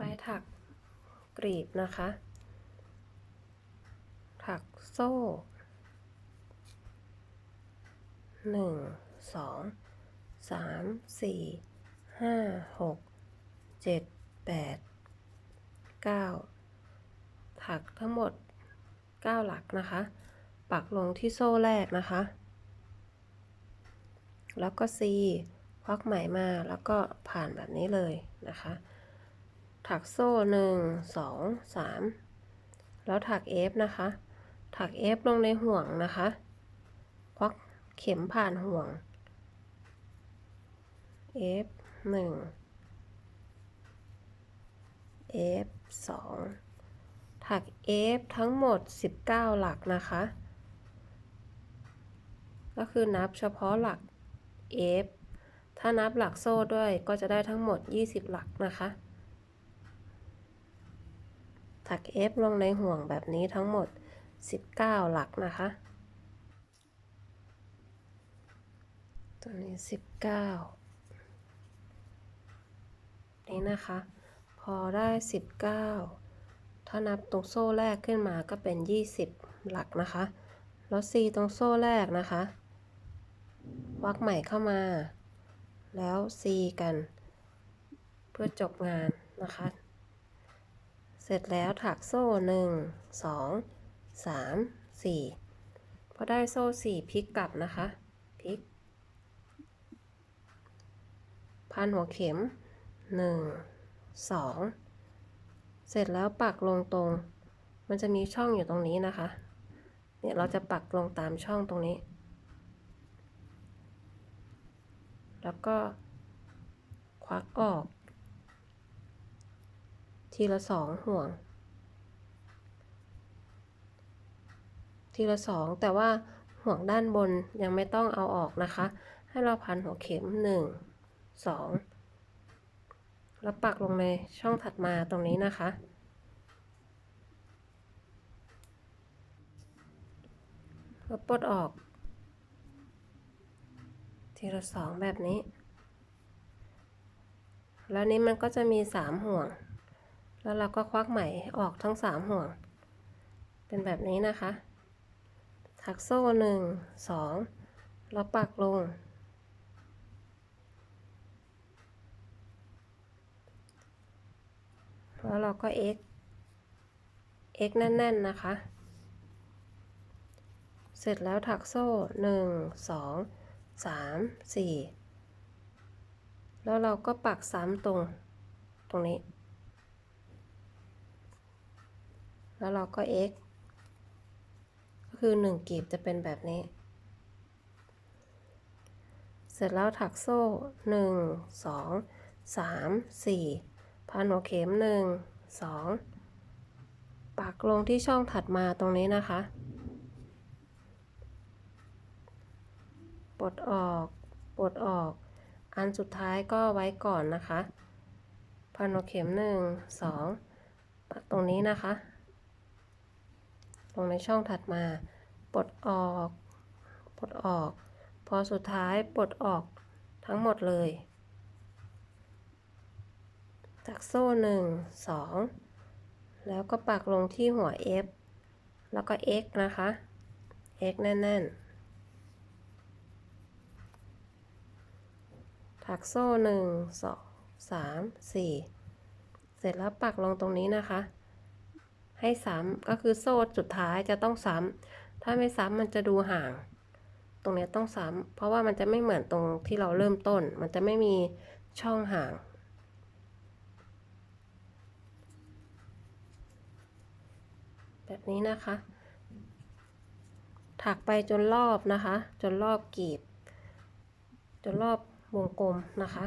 ไปถักกรีบนะคะ ถักโซ่หนึ่งสองสามสี่ห้าหกเจ็ดแปดเก้าถักทั้งหมดเก้าหลักนะคะ ปักลงที่โซ่แรกนะคะ แล้วก็ C ควักไหมมาแล้วก็ผ่านแบบนี้เลยนะคะ ถักโซ่หนึ่งสองสามแล้วถัก F นะคะ ถัก F ลงในห่วงนะคะ ควักเข็มผ่านห่วง F หนึ่ง F สองถัก F ทั้งหมด 19 หลักนะคะ ก็คือนับเฉพาะหลัก F ถ้านับหลักโซ่ด้วยก็จะได้ทั้งหมด 20 หลักนะคะ ถัก F ลงในห่วงแบบนี้ทั้งหมด 19 หลักนะคะ ตัวนี้ 19 นี่นะคะ พอได้ 19 ถ้านับตรงโซ่แรกขึ้นมาก็เป็น 20 หลักนะคะ แล้ว C ตรงโซ่แรกนะคะ วักใหม่เข้ามา แล้ว C กัน เพื่อจบงานนะคะ เสร็จแล้วถักโซ่1 2 3 4พอได้โซ่4พลิกกลับนะคะพลิก พันหัวเข็ม1 2เสร็จแล้วปักลงตรง มันจะมีช่องอยู่ตรงนี้นะคะ เนี่ยเราจะปักลงตามช่องตรงนี้ แล้วก็ควักออก ทีละสองห่วง ทีละสองแต่ว่าห่วงด้านบนยังไม่ต้องเอาออกนะคะ ให้เราพันหัวเข็มหนึ่งสองแล้วปักลงในช่องถัดมาตรงนี้นะคะ แล้วปลดออก ทีละสองแบบนี้ แล้วนี้มันก็จะมีสามห่วง แล้วเราก็ควักไหมออกทั้งสามห่วง เป็นแบบนี้นะคะ ถักโซ่หนึ่งสองแล้วปักลง แล้วเราก็ x x แน่นๆนะคะ เสร็จแล้วถักโซ่หนึ่งสองสามสี่แล้วเราก็ปักซ้ำตรงตรงนี้ แล้วเราก็ x ก็คือหนึ่งกีบจะเป็นแบบนี้ เสร็จแล้วถักโซ่หนึ่งสองสามสี่พันหัวเข็มหนึ่งสองปักลงที่ช่องถัดมาตรงนี้นะคะ ปลดออก ปลดออก อันสุดท้ายก็ไว้ก่อนนะคะ พันหัวเข็มหนึ่งสองปักตรงนี้นะคะ งในช่องถัดมา ปลดออก ปลดออก พอสุดท้ายปลดออกทั้งหมดเลย จากโซ่หนึ่งสองแล้วก็ปักลงที่หัว F แล้วก็ X นะคะ X แน่นๆ ถักโซ่หนึ่งสองสามสี่เสร็จแล้วปักลงตรงนี้นะคะ ให้ซ้ำก็คือโซ่สุดท้ายจะต้องซ้ำถ้าไม่ซ้ำมันจะดูห่าง ตรงนี้ต้องซ้ำเพราะว่ามันจะไม่เหมือนตรงที่เราเริ่มต้น มันจะไม่มีช่องห่าง แบบนี้นะคะ ถักไปจนรอบนะคะ จนรอบกีบ จนรอบวงกลมนะคะ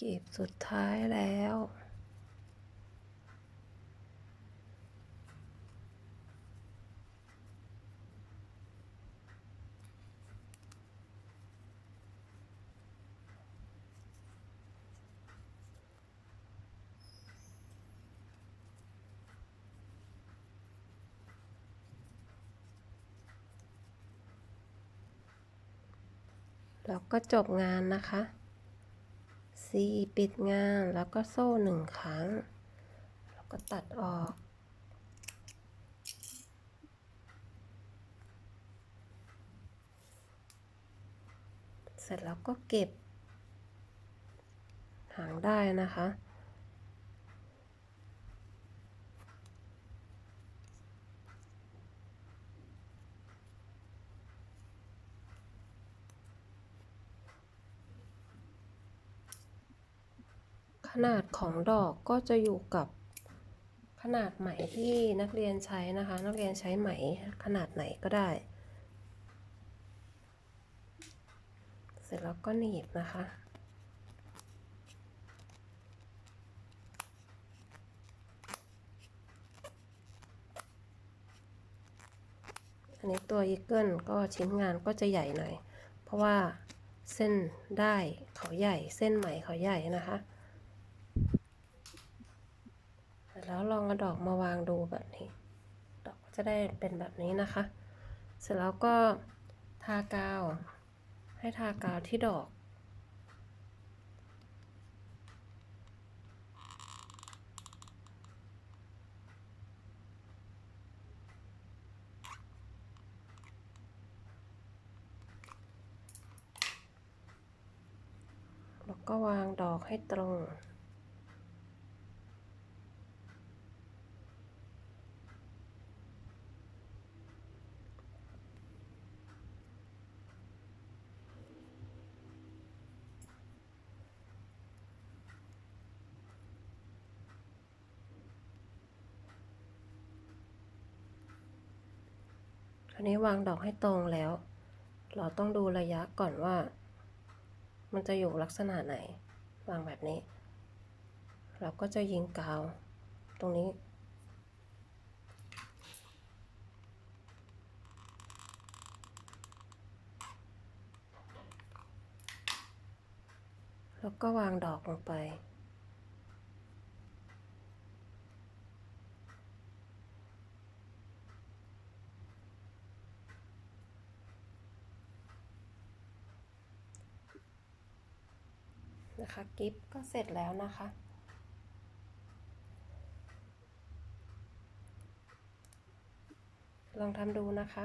กีบสุดท้ายแล้วแแล้วก็จบงานนะคะ 4 ปิดงานแล้วก็โซ่หนึ่งครั้ง แล้วก็ตัดออก เสร็จแล้วก็เก็บ หางได้นะคะ ขนาดของดอกก็จะอยู่กับขนาดไหมที่นักเรียนใช้นะคะ นักเรียนใช้ไหมขนาดไหนก็ได้ เสร็จแล้วก็หนีบนะคะอันนี้ตัวอีเกิลก็ชิ้นงานก็จะใหญ่หน่อย เพราะว่าเส้นได้เขาใหญ่เส้นไหมเขาใหญ่นะคะ แล้วลองเอาดอกมาวางดูแบบนี้ ดอกจะได้เป็นแบบนี้นะคะ เสร็จแล้วก็ทากาว ให้ทากาวที่ดอก แล้วก็วางดอกให้ตรงาวนี้วางดอกให้ตรงแล้ว เราต้องดูระยะก่อนว่า มันจะอยู่ลักษณะไหน วางแบบนี้ เราก็จะยิงกาว ตรงนี้แล้วก็วางดอกลงไป นะคะกิฟก็เสร็จแล้วนะคะ ลองทำดูนะคะ